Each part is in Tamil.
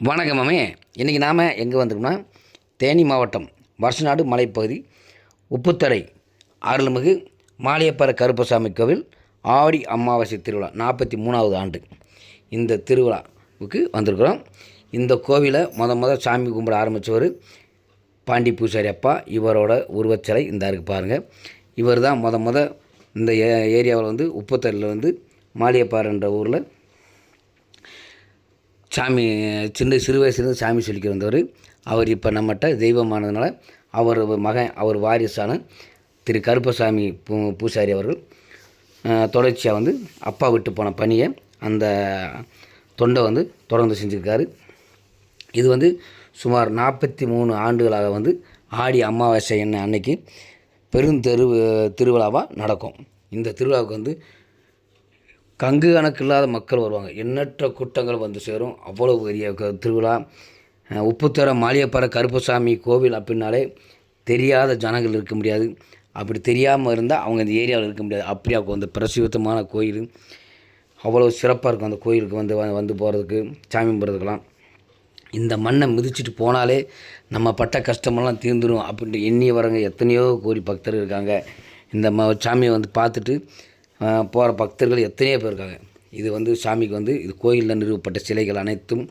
வணக்கம் மாமே. இன்றைக்கி நாம் எங்கே வந்திருக்கோம்னா தேனி மாவட்டம் வருஷநாடு மலைப்பகுதி உப்புத்தரை அருள்மிகு மாளியப்பர கருப்பசாமி கோவில் ஆடி அமாவாசை திருவிழா நாற்பத்தி மூணாவது ஆண்டு இந்த திருவிழாவுக்கு வந்திருக்கிறோம். இந்த கோவிலை முத முத சாமி கும்பிட ஆரம்பித்தவர் பாண்டி பூசாரி அப்பா இவரோட உருவச்சிலை இந்த இருக்கு பாருங்கள் இவர் தான் முத முத இந்த ஏ ஏரியாவில் வந்து உப்புத்தரையில் வந்து மாளியப்பாறைன்ற ஊரில் சாமி சின்ன சிறு வயசுலேருந்து சாமி சொல்லிக்க வந்தவர். அவர் இப்போ நம்மகிட்ட தெய்வமானதுனால அவர் மகன் அவர் வாரிசான திரு கருப்பசாமி பூ பூசாரி அவர்கள் தொடர்ச்சியாக வந்து அப்பா விட்டு போன பணியை அந்த தொண்டை வந்து தொடர்ந்து செஞ்சுருக்காரு. இது வந்து சுமார் நாற்பத்தி மூணு ஆண்டுகளாக வந்து ஆடி அமாவாசை என்ன அன்னைக்கு பெருந்தெரு திருவிழாவாக நடக்கும். இந்த திருவிழாவுக்கு வந்து கங்கு கணக்கு இல்லாத மக்கள் வருவாங்க. எண்ணற்ற கூட்டங்கள் வந்து சேரும். அவ்வளோ பெரிய க- திருவிழா. உப்புத்தர மாளியப்பற கருப்பசாமி கோவில் அப்படின்னாலே தெரியாத ஜனங்கள் இருக்க முடியாது. அப்படி தெரியாமல் இருந்தால் அவங்க இந்த ஏரியாவில் இருக்க முடியாது. அப்படியா அந்த பிரசித்தமான கோயில். அவ்வளோ சிறப்பாக இருக்கும் அந்த கோயிலுக்கு வந்து வ- வந்து போகிறதுக்கு சாமி கும்பிட்றதுக்கெல்லாம். இந்த மண்ணை மிதிச்சிட்டு போனாலே நம்ம பட்ட கஷ்டமெல்லாம் தீர்ந்துடும் அப்படின்ட்டு எண்ணி வரவங்க எத்தனையோ கோடி பக்தர்கள் இருக்காங்க. இந்த ம சாமியை வந்து பார்த்துட்டு போகிற பக்தர்கள் எத்தனையோ பேர் இருக்காங்க. இது வந்து சாமிக்கு வந்து இது கோயிலில் நிறுவப்பட்ட சிலைகள் அனைத்தும்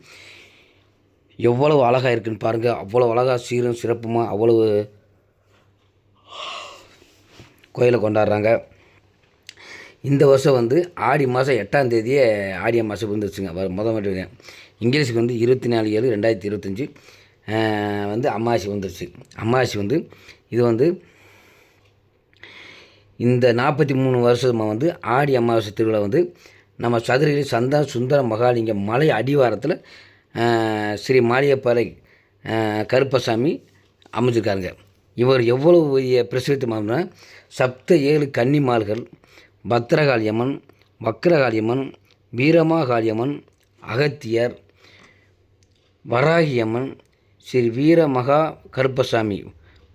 எவ்வளவு அழகாக இருக்குன்னு பாருங்கள் அவ்வளோ அழகாக சீரும் சிறப்புமாக அவ்வளவு கோயிலை கொண்டாடுறாங்க. இந்த வருஷம் வந்து ஆடி மாதம் எட்டாம் தேதியே ஆடி மாதம் வந்துருச்சுங்க வ- மட்டும் இங்கிலீஷுக்கு வந்து இருபத்தி நாலு ஏழு ரெண்டாயிரத்தி இருபத்தஞ்சி வந்து அமாவாசை வந்துருச்சு அமாவாசை வந்து இது வந்து இந்த நாற்பத்தி மூணு வருஷமாக வந்து ஆடி அமாவாசை திருவிழா வந்து நம்ம சதுரகிரி சந்தா சுந்தர மகாலிங்கம் மலை அடிவாரத்தில் ஸ்ரீ மாளியப்பாறை கருப்பசாமி அமைஞ்சிருக்காருங்க. இவர் எவ்வளவு பெரிய பிரசித்தமானா சப்த ஏழு கன்னிமால்கள் பத்திரகாளியம்மன் வக்ரகாளியம்மன் வீரமாகாளியம்மன் அகத்தியர் வராகியம்மன் ஸ்ரீ வீரமகா கருப்பசாமி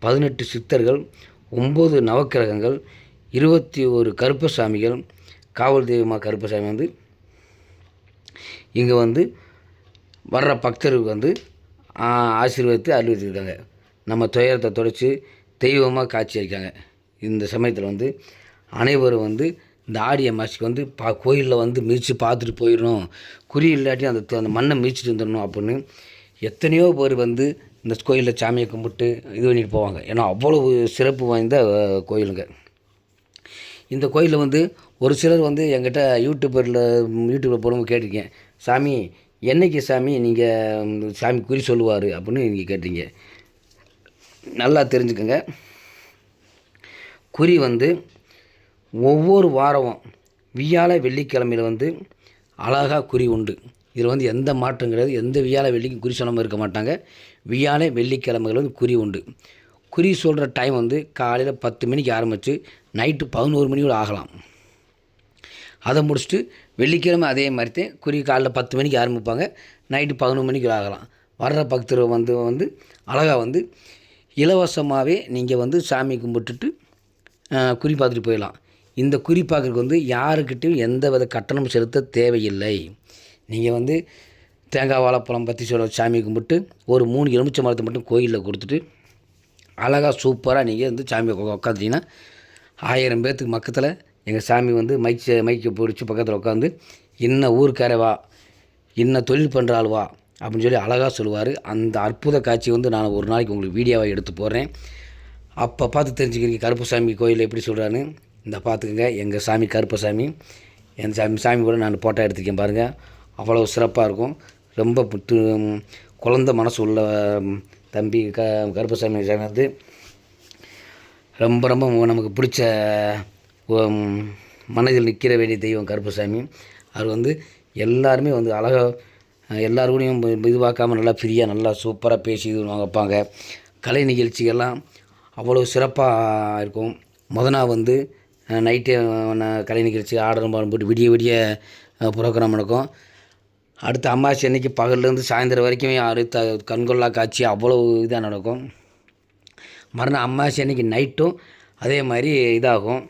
பதினெட்டு சித்தர்கள் ஒம்பது நவக்கிரகங்கள் இருபத்தி ஒரு கருப்பசாமிகள் காவல் தெய்வமாக கருப்பசாமி வந்து இங்கே வந்து வர்ற பக்தருக்கு வந்து ஆசீர்வதித்து அருள்விச்சிருக்காங்க நம்ம துயரத்தை தொடச்சி தெய்வமாக காட்சி அளிக்காங்க இந்த சமயத்தில் வந்து அனைவரும் வந்து இந்த ஆடி அமாவாசைக்கு வந்து பா கோயிலில் வந்து மிதித்து பார்த்துட்டு போயிடணும். குறி இல்லாட்டி அந்த அந்த மண்ணை மிதிச்சுட்டு வந்துடணும் அப்படின்னு எத்தனையோ பேர் வந்து இந்த கோயிலில் சாமியை கும்பிட்டு இது பண்ணிட்டு போவாங்க. ஏன்னா அவ்வளவு சிறப்பு வாய்ந்த கோயிலுங்க. இந்த கோயிலில் வந்து ஒரு சிலர் வந்து என்கிட்ட யூடியூப்பரில் யூடியூப்பில் போகிறவங்க கேட்டிருக்கேன். சாமி என்னைக்கு சாமி நீங்கள் சாமி குறி சொல்லுவார்? அப்படின்னு நீங்கள் கேட்டீங்க. நல்லா தெரிஞ்சுக்கோங்க. குறி வந்து ஒவ்வொரு வாரமும் வியாழ வெள்ளிக்கிழமையில் வந்து அழகாக குறி உண்டு. இதில் வந்து எந்த மாற்றம் கிடையாது. எந்த வியாழ வெள்ளிக்கும் குறி சொல்லாமல் இருக்க மாட்டாங்க. வியாழ வெள்ளிக்கிழமைகள் வந்து குறி உண்டு. குறி சொல்கிற டைம் வந்து காலையில் பத்து மணிக்கு ஆரம்பித்து நைட்டு பதினோரு மணி கூட ஆகலாம். அதை முடிச்சுட்டு வெள்ளிக்கிழமை அதே மாதிரி தான் குறி காலைல பத்து மணிக்கு ஆரம்பிப்பாங்க. நைட்டு பதினொரு மணிக்கு ஆகலாம். வர்ற பக்தர் வந்து வந்து அழகாக வந்து இலவசமாகவே நீங்கள் வந்து சாமி கும்பிட்டுட்டு குறி பார்த்துட்டு போயிடலாம். இந்த குறி பார்க்குறதுக்கு வந்து யாருக்கிட்டையும் எந்த வித கட்டணம் செலுத்த தேவையில்லை. நீங்கள் வந்து தேங்காய் வாழைப்பழம் பற்றி சொல்ல சாமி கும்பிட்டு ஒரு மூணு எலுமிச்சை மரத்தை மட்டும் கோயிலில் கொடுத்துட்டு அழகாக சூப்பராக நீங்கள் வந்து சாமி உட்காந்துட்டிங்கன்னா ஆயிரம் பேர்த்துக்கு பக்கத்தில் எங்கள் சாமி வந்து மைச்ச மைக்கை பிடிச்சி பக்கத்தில் உட்காந்து இன்ன ஊருக்காரவா இன்ன தொழில் பண்ணுற ஆள்வா அப்படின்னு சொல்லி அழகாக சொல்லுவார். அந்த அற்புத காட்சி வந்து நான் ஒரு நாளைக்கு உங்களுக்கு வீடியோவாக எடுத்து போடுறேன். அப்போ பார்த்து தெரிஞ்சுக்கிறீங்க கருப்பசாமி கோயில் எப்படி சொல்கிறான்னு இந்த பார்த்துக்கங்க எங்கள் சாமி கருப்பசாமி. என் சாமி சாமி கூட நான் ஃபோட்டோ எடுத்துக்கேன் பாருங்கள் அவ்வளோ சிறப்பாக இருக்கும். ரொம்ப புத்து குழந்த மனசு உள்ள தம்பி க கருப்பசாமி சாமி வந்து ரொம்ப ரொம்ப நமக்கு பிடிச்ச மனதில் நிற்கிற வேண்டிய தெய்வம் கருப்பசாமி. அவர் வந்து எல்லாருமே வந்து அழகாக எல்லாருக்கூடையும் இதுவாக்காமல் நல்லா ஃப்ரீயாக நல்லா சூப்பராக பேசி இது வைப்பாங்க. கலை நிகழ்ச்சிகள்லாம் அவ்வளோ சிறப்பாக இருக்கும். முத நாள் வந்து நைட்டே கலை நிகழ்ச்சி ஆடலும் பாடம் போட்டு விடிய விடிய ப்ரோக்ராம் நடக்கும். அடுத்த அமாவாசை அன்னைக்கு பகல்லேருந்து சாயந்தரம் வரைக்கும் அடுத்த கண்கொள்ளா காட்சி அவ்வளோ இதாக நடக்கும். மறுநாள் அம்மாசி அன்னைக்கு நைட்டும் அதே மாதிரி இதாகும்.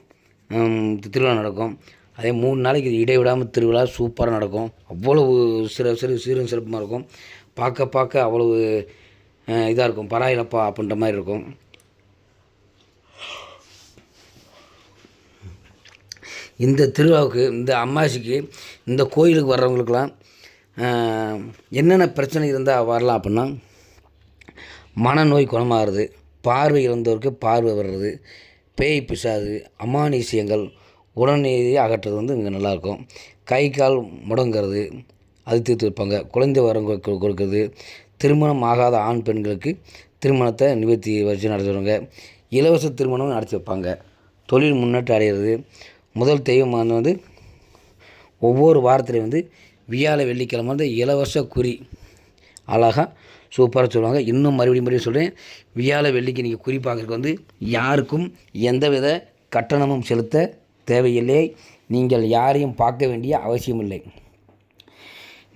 திருவிழா நடக்கும். அதே மூணு நாளைக்கு இடைவிடாமல் திருவிழா சூப்பராக நடக்கும். அவ்வளவு சிற சிறு சீரும் சிறப்புமாக இருக்கும். பார்க்க பார்க்க அவ்வளவு இதாக இருக்கும். பராயிலப்பா அப்படின்ற மாதிரி இருக்கும். இந்த திருவிழாவுக்கு இந்த அம்மாசிக்கு இந்த கோயிலுக்கு வர்றவங்களுக்கெல்லாம் என்னென்ன பிரச்சனை இருந்தால் வரலாம் அப்படின்னா மனநோய் குணமாகிறது. பார்வை இழந்தவருக்கு பார்வை வர்றது பேய் பிசாது அமானுஷ்யங்கள் உடனடியே அகற்றுறது வந்து இங்கே நல்லாயிருக்கும் கை கால் முடங்கிறது அது தீர்த்து வைப்பாங்க குழந்தை வரம் கொ- கொடுக்கறது திருமணம் ஆகாத ஆண் பெண்களுக்கு திருமணத்தை நிவர்த்தி வச்சு நடத்துவாங்க இலவச திருமணம் நடத்தி வைப்பாங்க. தொழில் முன்னேற்றம் அடைகிறது முதல் தெய்வம் வந்து ஒவ்வொரு வாரத்துலையும் வந்து வியாழ வெள்ளிக்கிழமை வந்து இலவச குறி. அழகாக சூப்பராக சொல்லுவாங்க. இன்னும் மறுபடியும் மறுபடியும் சொல்கிறேன் வியாழ வெள்ளிக்கு நீங்கள் குறி வந்து யாருக்கும் எந்தவித கட்டணமும் செலுத்த தேவையில்லை. நீங்கள் யாரையும் பார்க்க வேண்டிய அவசியம் இல்லை.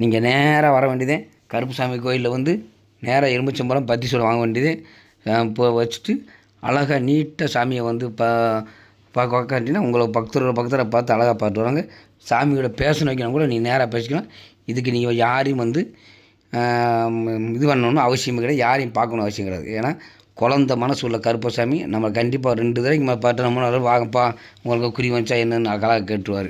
நீங்கள் நேராக வர வேண்டியதே கருப்புசாமி கோயிலில் வந்து நேராக எலும்புச்சம்பழம் பத்தி சொல்ல வாங்க வேண்டியது இப்போ வச்சுட்டு அழகாக நீட்டாக சாமியை வந்து பா பார்க்க பார்க்காட்டினா உங்களை பக்தரோட பக்தரை பார்த்து அழகாக பார்த்து வராங்க. சாமியோட பேசணும் வைக்கணும் கூட நீங்கள் நேராக பேசிக்கலாம். இதுக்கு நீங்கள் யாரையும் வந்து இது பண்ணணும்னு அவசியம் கிடையாது. யாரையும் பார்க்கணும் அவசியம் கிடையாது. ஏன்னா குழந்த மனசு உள்ள கருப்பசாமி நம்ம கண்டிப்பாக ரெண்டு தடவைக்கு மேலே பார்த்து நம்ம வாங்கப்பா உங்களுக்கு குறி வந்துச்சா என்னன்னு அழகாக கேட்டுருவார்.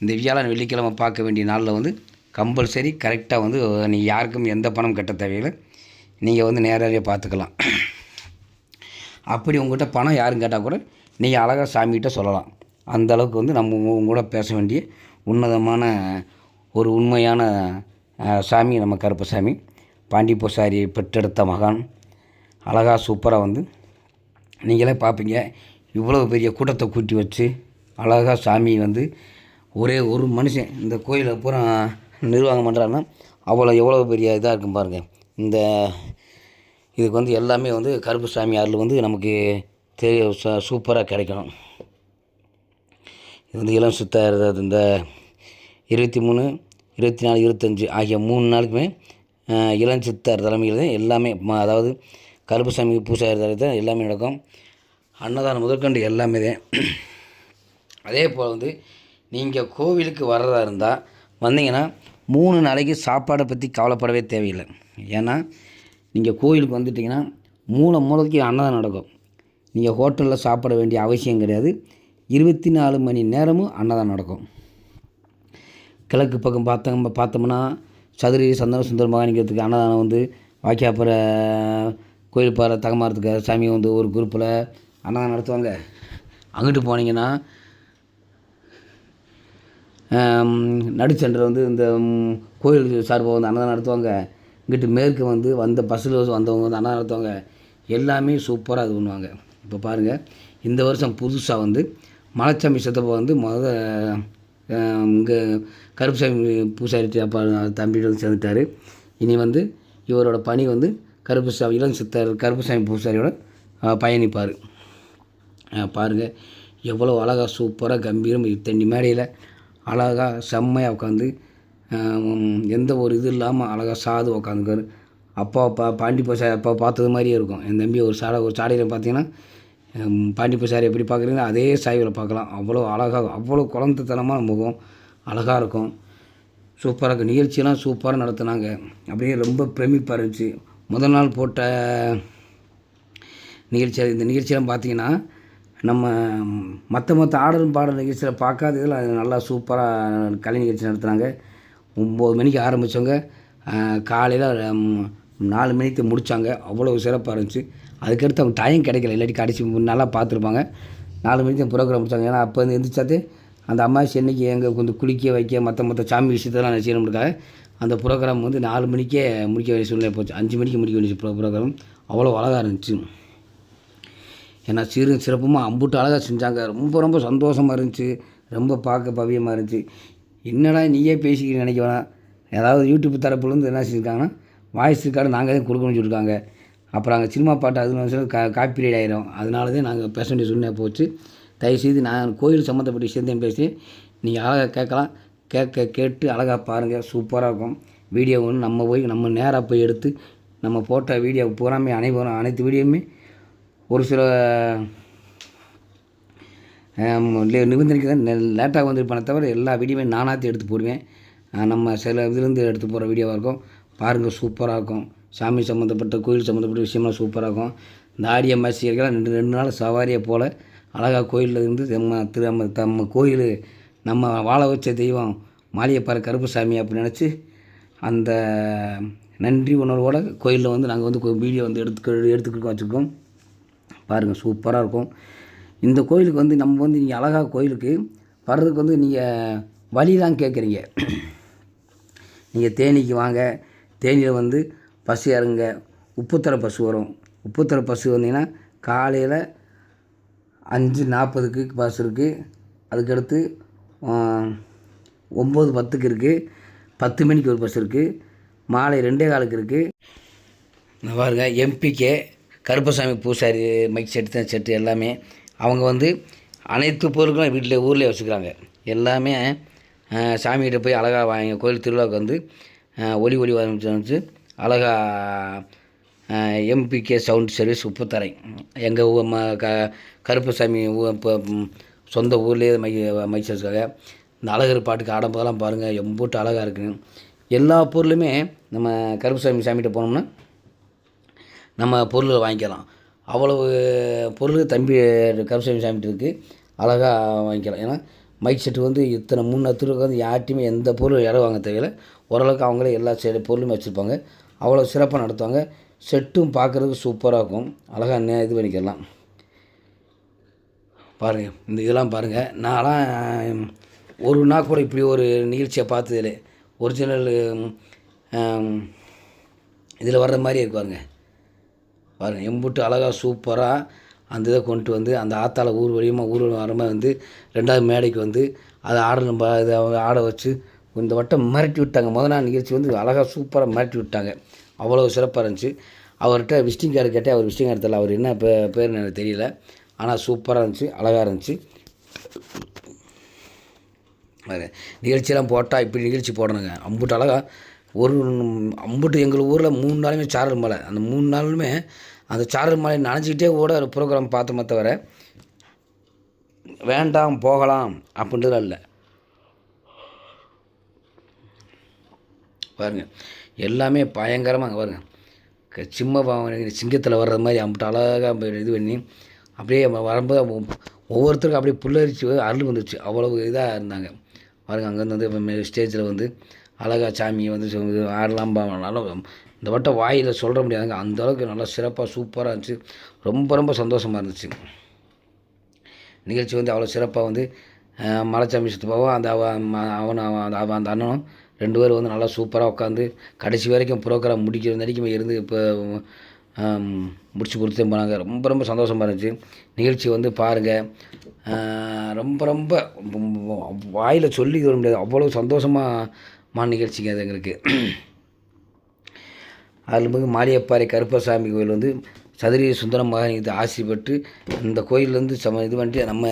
இந்த வியாழன் வெள்ளிக்கிழமை பார்க்க வேண்டிய நாளில் வந்து கம்பல்சரி கரெக்டாக வந்து நீங்கள் யாருக்கும் எந்த பணம் கட்ட தேவையில்லை. நீங்கள் வந்து நேரடியாக பார்த்துக்கலாம் அப்படி உங்கள்கிட்ட பணம் யாரும் கேட்டால் கூட நீங்கள் அழகாக சாமிகிட்ட சொல்லலாம். அந்த அளவுக்கு வந்து நம்ம கூட பேச வேண்டிய உன்னதமான ஒரு உண்மையான சாமி நம்ம கருப்பசாமி பாண்டி பூசாரி பெற்றெடுத்த மகான். அழகாக சூப்பராக வந்து நீங்களே பார்ப்பீங்க இவ்வளோ பெரிய கூட்டத்தை கூட்டி வச்சு அழகாக சாமி வந்து ஒரே ஒரு மனுஷன் இந்த கோயிலை பூரா நிர்வாகம் பண்ணுறாங்கன்னா அவ்வளோ எவ்வளோ பெரிய இதாக இருக்கும் பாருங்கள் இந்த இதுக்கு வந்து எல்லாமே வந்து கருப்பு சாமி அருள் வந்து நமக்கு தெரிய சூப்பராக கிடைக்கணும். இது வந்து இளம் சித்தர் இந்த இருபத்தி மூணு இருபத்தி நாலு இருபத்தஞ்சி ஆகிய மூணு நாளுக்குமே அஹ், இளம் தலைமையில் தான் எல்லாமே அதாவது கருப்புசாமி பூசாரி தலைமையில் தான் எல்லாமே நடக்கும். அன்னதானம் முதற்கொண்டு எல்லாமே தான். அதே போல் வந்து நீங்கள் கோவிலுக்கு வர்றதா இருந்தால் வந்தீங்கன்னா மூணு நாளைக்கு சாப்பாடை பற்றி கவலைப்படவே தேவையில்லை. ஏன்னா நீங்கள் கோவிலுக்கு வந்துட்டிங்கன்னா மூளை மூளைக்கு அன்னதானம் நடக்கும். நீங்கள் ஹோட்டலில் சாப்பிட வேண்டிய அவசியம் கிடையாது. இருபத்தி நாலு மணி நேரமும் அன்னதானம் நடக்கும். கிழக்கு பக்கம் பார்த்தோம் பார்த்தோம்னா சதுரி சந்தன சுந்தர மகானிக்கிறதுக்கு அன்னதானம் வந்து வாக்கியாப்புற கோயில் பாறை தகமாரத்துக்கு சாமி வந்து ஒரு குரூப்பில் அன்னதானம் நடத்துவாங்க. அங்கிட்டு போனீங்கன்னா ஆம், நடுச்சென்டர் வந்து இந்த கோயில் சார்பாக வந்து அன்னதானம் நடத்துவாங்க. இங்கிட்டு மேற்கு வந்து வந்த பஸ்ஸில் வந்தவங்க வந்து அன்னதானம் நடத்துவாங்க. எல்லாமே சூப்பராக இது பண்ணுவாங்க. இப்போ பாருங்கள் இந்த வருஷம் புதுசாக வந்து மலைச்சாமி சித்தப்பா வந்து முத இங்கே கருப்புசாமி பூசாரி அப்பா தம்பிட்டு வந்து சேர்ந்துட்டார். இனி வந்து இவரோட பணி வந்து கருப்புசாமி இளம் சித்தர் கருப்புசாமி பூசாரியோட பயணிப்பார். பாருங்கள் எவ்வளோ அழகாக சூப்பராக கம்பீரம் இத்தனி மேடையில் அழகாக செம்மையாக உட்காந்து எந்த ஒரு இது இல்லாமல் அழகாக சாது உட்காந்துக்காரு அப்பா பா பாண்டி பூசாரி அப்பா பார்த்தது மாதிரியே இருக்கும். என் தம்பி ஒரு சாடை ஒரு சாடையில் பார்த்தீங்கன்னா ஹம், பாண்டி எப்படி பார்க்குறீங்களோ அதே சாய்வில் பார்க்கலாம். அவ்வளோ அழகாக அவ்வளோ குழந்தைத்தனமான முகம் அழகாக இருக்கும். சூப்பராக இருக்கும் நிகழ்ச்சியெல்லாம் சூப்பராக நடத்துனாங்க. அப்படியே ரொம்ப பிரமிப்பாக இருந்துச்சு. முதல் நாள் போட்ட நிகழ்ச்சி அது இந்த நிகழ்ச்சியெல்லாம் பார்த்தீங்கன்னா நம்ம மற்ற மற்ற ஆடலும் பாடல் நிகழ்ச்சியில் பார்க்காத இதில் நல்லா சூப்பராக கலை நிகழ்ச்சி நடத்துனாங்க. ஒம்பது மணிக்கு ஆரம்பித்தவங்க காலையில் நாலு மணிக்கு முடித்தாங்க அவ்வளோ சிறப்பாக இருந்துச்சு. அதுக்கடுத்து அவங்க டைம் கிடைக்கல. இல்லாட்டி கடைசி நல்லா பார்த்துருப்பாங்க. நாலு மணிக்கு ப்ரோக்ராம் முடிச்சாங்க. ஏன்னா அப்போ வந்து எந்திரிச்சாத்தே அந்த அம்மா சென்னைக்கு எங்கே கொஞ்சம் குளிக்க வைக்க மற்ற மற்ற சாமி விஷயத்தெல்லாம் செய்யணும்னுக்காக அந்த ப்ரோக்ராம் வந்து நாலு மணிக்கே முடிக்க வேண்டிய சூழ்நிலை போச்சு. அஞ்சு மணிக்கு முடிக்க வேண்டிய ப்ரோ ப்ரோக்ராம் அவ்வளோ அழகாக இருந்துச்சு. ஏன்னா சிறு சிறப்புமாக அம்புட்டு அழகாக செஞ்சாங்க. ரொம்ப ரொம்ப சந்தோஷமாக இருந்துச்சு. ரொம்ப பார்க்க பவியமாக இருந்துச்சு. என்னடா நீயே பேசிக்கிட்டு நினைக்க வேணாம். ஏதாவது யூடியூப் தரப்புலேருந்து என்ன செஞ்சுருக்காங்கன்னா வாய்ஸ் ரெக்கார்டு நாங்கள் தான் கொடுக்கணும்னு சொல்லியிருக்காங்க. அப்புறம் அங்கே சினிமா பாட்டு அது கா காப்பி ரைட் ஆயிரும். அதனால தான் நாங்கள் பேச வேண்டிய சூழ்நிலை போச்சு. தயவுசெய்து நான் கோயில் சம்மந்தப்பட்ட விஷயத்தையும் பேசி நீங்கள் அழகாக கேட்கலாம். கேட்க கேட்டு அழகாக பாருங்கள் சூப்பராக இருக்கும். வீடியோ ஒன்று நம்ம போய் நம்ம நேராக போய் எடுத்து நம்ம போட்ட வீடியோ பூராமே அனைவரும் அனைத்து வீடியோவுமே ஒரு சில நிபந்தனைக்கு தான் லேட்டாக வந்திருப்பானே தவிர எல்லா வீடியோமே நானாத்தி எடுத்து போடுவேன். நம்ம சில இதுலேருந்து எடுத்து போகிற வீடியோவாக இருக்கும். பாருங்கள் சூப்பராக இருக்கும் சாமி சம்மந்தப்பட்ட கோயில் சம்மந்தப்பட்ட விஷயம்லாம் சூப்பராக இருக்கும் இந்த ஆடி மாசியர்கள்லாம் ரெண்டு ரெண்டு நாள் சவாரியை போல் அழகாக கோயிலில் இருந்து நம்ம திரு நம்ம நம்ம கோயில் நம்ம வாழ வச்ச தெய்வம் மாளிகைப்பாறை கருப்புசாமி அப்படின்னு நினச்சி அந்த நன்றி உணர்வோட கோயிலில் வந்து நாங்கள் வந்து வீடியோ வந்து எடுத்து எடுத்துக்கிட்டு வச்சுருக்கோம். பாருங்கள் சூப்பராக இருக்கும். இந்த கோயிலுக்கு வந்து நம்ம வந்து நீங்கள் அழகாக கோயிலுக்கு வர்றதுக்கு வந்து நீங்கள் வழி தான் கேட்குறீங்க நீங்கள் தேனிக்கு வாங்க தேனியில் வந்து பஸ் இறங்குங்க உப்புத்தர பஸ் வரும். உப்புத்தர பஸ் வந்தீங்கன்னா காலையில் அஞ்சு நாற்பதுக்கு பஸ் இருக்குது அதுக்கடுத்து ஒம்பது பத்துக்கு இருக்குது பத்து மணிக்கு ஒரு பஸ் இருக்குது மாலை ரெண்டே காலுக்கு இருக்குது பாருங்க எம்பிகே கருப்பசாமி பூசாரி மைக் செட்டு தான் செட்டு எல்லாமே அவங்க வந்து அனைத்து பொருட்களும் வீட்டில் ஊர்லேயே வச்சுக்கிறாங்க. எல்லாமே சாமிகிட்ட போய் அழகாக வாங்கி கோயில் திருவிழாவுக்கு வந்து ஒலி ஒலி வந்து அழகாக எம்பிகே சவுண்ட் சர்வீஸ் உப்புத்தரை. எங்கள் ஊ ம க கருப்புசாமி இப்போ சொந்த ஊர்லேயே மை மைக் இந்த அழகர் பாட்டுக்கு ஆடம்பரெல்லாம் பாருங்கள் எம்போட்டு அழகாக இருக்குங்க எல்லா பொருளுமே நம்ம கருப்பசாமி சாமிகிட்ட போனோம்னா நம்ம பொருளை வாங்கிக்கலாம். அவ்வளவு பொருள் தம்பி கருப்புசாமி சாமிகிட்ட இருக்குது அழகாக வாங்கிக்கலாம். ஏன்னா மைக் செட்டு வந்து இத்தனை மூணு திருவுக்கு வந்து யார்ட்டையுமே எந்த பொருள் இடம் வாங்க தேவையில்ல. ஓரளவுக்கு அவங்களே எல்லா செ பொருளுமே வச்சுருப்பாங்க. அவ்வளோ சிறப்பாக நடத்துவாங்க. செட்டும் பார்க்குறதுக்கு சூப்பராக இருக்கும். அழகாக நே இது பண்ணிக்கலாம். பாருங்கள் இந்த இதெல்லாம் பாருங்கள் நான்லாம் ஒரு நாள் கூட இப்படி ஒரு நிகழ்ச்சியை பார்த்ததில்லை. ஒரிஜினல் இதில் வர்ற மாதிரி இருப்பாருங்க பாருங்கள் எம்புட்டு அழகாக சூப்பராக அந்த இதை கொண்டு வந்து அந்த ஆத்தால ஊர் வழியமாக ஊர் வர மாதிரி வந்து ரெண்டாவது மேடைக்கு வந்து அதை ஆடணும் பா இதை ஆட வச்சு இந்த வட்டம் மிரட்டி விட்டாங்க. முதல் நாள் நிகழ்ச்சி வந்து அழகாக சூப்பராக மிரட்டி விட்டாங்க. அவ்வளோ சிறப்பாக இருந்துச்சு. அவர்கிட்ட விசிட்டிங் கார்டு கேட்டேன் அவர் விசிட்டிங் கார்டு தெரியல அவர் என்ன பே பேர்னு எனக்கு தெரியல. ஆனால் சூப்பராக இருந்துச்சு. அழகாக இருந்துச்சு. அது நிகழ்ச்சியெல்லாம் போட்டால் இப்படி நிகழ்ச்சி போடணுங்க. அம்புட்டு அழகாக ஒரு அம்புட்டு எங்கள் ஊரில் மூணு நாளுமே சாரல் மலை. அந்த மூணு நாளுமே அந்த சாரல் மலை நனைஞ்சிக்கிட்டே கூட ஒரு ப்ரோக்ராம் பார்த்தோமே தவிர வேண்டாம் போகலாம் அப்படின்றதுலாம் இல்லை. பாருங்க. எல்லாமே பயங்கரமாக பாருங்க. க- சிம்ம சிங்கத்தில் வர்ற மாதிரி அம்பிட்டு அழகாக இது பண்ணி அப்படியே வரும்போது ஒவ்வொருத்தருக்கும் அப்படியே புல்லரிச்சு அருள் வந்துச்சு அவ்வளவு இதாக இருந்தாங்க. பாருங்க அங்கேருந்து வந்து ஸ்டேஜில் வந்து அழகா சாமியை வந்து ஆடலாம் பா- நல்லா இந்த வட்டம் வாயில் சொல்கிற முடியாதுங்க. அந்தளவுக்கு நல்லா சிறப்பாக சூப்பராக இருந்துச்சு. ரொம்ப ரொம்ப சந்தோஷமாக இருந்துச்சு. நிகழ்ச்சி வந்து அவ்வளோ சிறப்பாக வந்து மலைச்சாமி சித்தப்பாவும் அந்த அவனும் அவன் அந்த அவன் அந்த அண்ணனும் ரெண்டு பேரும் வந்து நல்லா சூப்பராக உட்காந்து கடைசி வரைக்கும் ப்ரோக்ராம் முடிக்கிற வரைக்கும் இருந்து இப்போ முடிச்சு கொடுத்து போனாங்க. ரொம்ப ரொம்ப சந்தோஷமாக இருந்துச்சு. நிகழ்ச்சி வந்து பாருங்கள் ரொம்ப ரொம்ப வாயில் சொல்லி வர முடியாது. அவ்வளோ சந்தோஷமாக நிகழ்ச்சிங்க அது எங்களுக்கு. அதில் வந்து மாரியப்பாறை கருப்பசாமி கோயில் வந்து சதுரிய சுந்தரம் இது ஆசைப்பட்டு இந்த கோயிலேருந்து சம இது பண்ணிட்டு நம்ம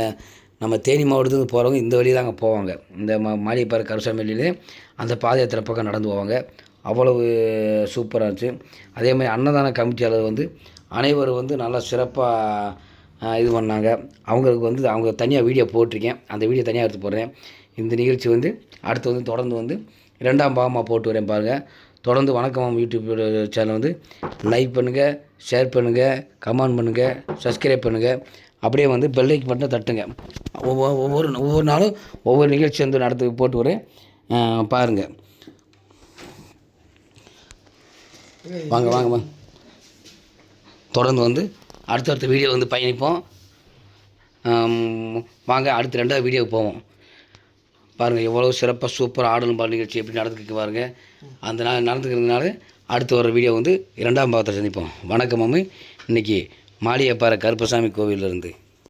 நம்ம தேனி மாவட்டத்துக்கு போகிறவங்க இந்த வழி தாங்க போவாங்க. இந்த மா மாரியப்பாறை கருப்பசாமி வழியிலே அந்த பாத யாத்திரை பக்கம் நடந்து போவாங்க. அவ்வளவு சூப்பராக இருந்துச்சு. அதே மாதிரி அன்னதான கமிட்டியாளர் வந்து அனைவரும் வந்து நல்லா சிறப்பாக இது பண்ணாங்க. அவங்களுக்கு வந்து அவங்க தனியாக வீடியோ போட்டிருக்கேன். அந்த வீடியோ தனியாக எடுத்து போடுறேன். இந்த நிகழ்ச்சி வந்து அடுத்து வந்து தொடர்ந்து வந்து இரண்டாம் பாகமாக போட்டு வரேன் பாருங்கள் தொடர்ந்து வணக்கம் யூடியூப் சேனல் வந்து லைக் பண்ணுங்கள் ஷேர் பண்ணுங்கள் கமெண்ட் பண்ணுங்கள் சப்ஸ்கிரைப் பண்ணுங்கள் அப்படியே வந்து பெல்லைக்கு மட்டும் தட்டுங்க. ஒவ்வொரு ஒவ்வொரு ஒவ்வொரு நாளும் ஒவ்வொரு நிகழ்ச்சி வந்து நடத்து போட்டு ஒரு பாருங்கள் வாங்க வாங்க வாங்க. தொடர்ந்து வந்து அடுத்தடுத்த வீடியோ வந்து பயணிப்போம். வாங்க அடுத்த ரெண்டாவது வீடியோவுக்கு போவோம். பாருங்கள் எவ்வளோ சிறப்பாக சூப்பர் ஆடலும் பாடல் நிகழ்ச்சி எப்படி நடந்துக்கு பாருங்கள் அந்த நாள் நடந்துக்கிறதுனால அடுத்து வர வீடியோ வந்து இரண்டாம் பாகத்தை சந்திப்போம். வணக்கம் அம்மு இன்றைக்கி மாளிகைப்பாறை கருப்பசாமி கோவிலிருந்து.